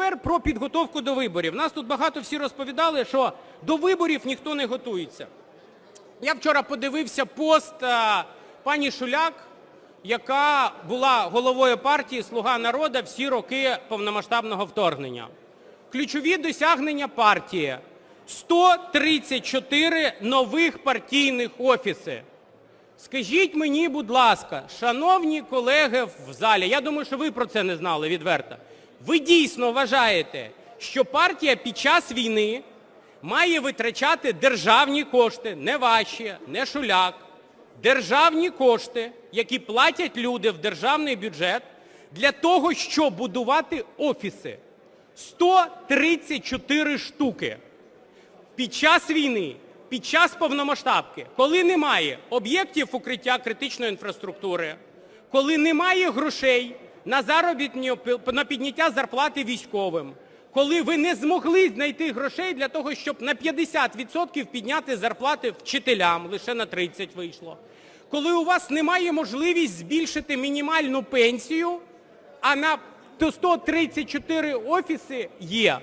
тепер про підготовку до виборів. Нас тут багато всі розповідали, що до виборів ніхто не готується. Я вчора подивився пост е, пані Шуляк, яка була головою партії Слуга народу всі роки повномасштабного вторгнення. Ключові досягнення партії 134 нових партійних офіси. Скажіть мені, будь ласка, шановні колеги в залі, я думаю, що ви про це не знали відверто. Ви дійсно вважаєте, що партія під час війни має витрачати державні кошти, не ваші, не шуляк, державні кошти, які платять люди в державний бюджет, для того, щоб будувати офіси. 134 штуки під час війни, під час повномасштабки, коли немає об'єктів укриття критичної інфраструктури, коли немає грошей на заробітні на підняття зарплати військовим, коли ви не змогли знайти грошей для того, щоб на 50% підняти зарплати вчителям, лише на 30 вийшло, коли у вас немає можливість збільшити мінімальну пенсію, а на 134 офіси є.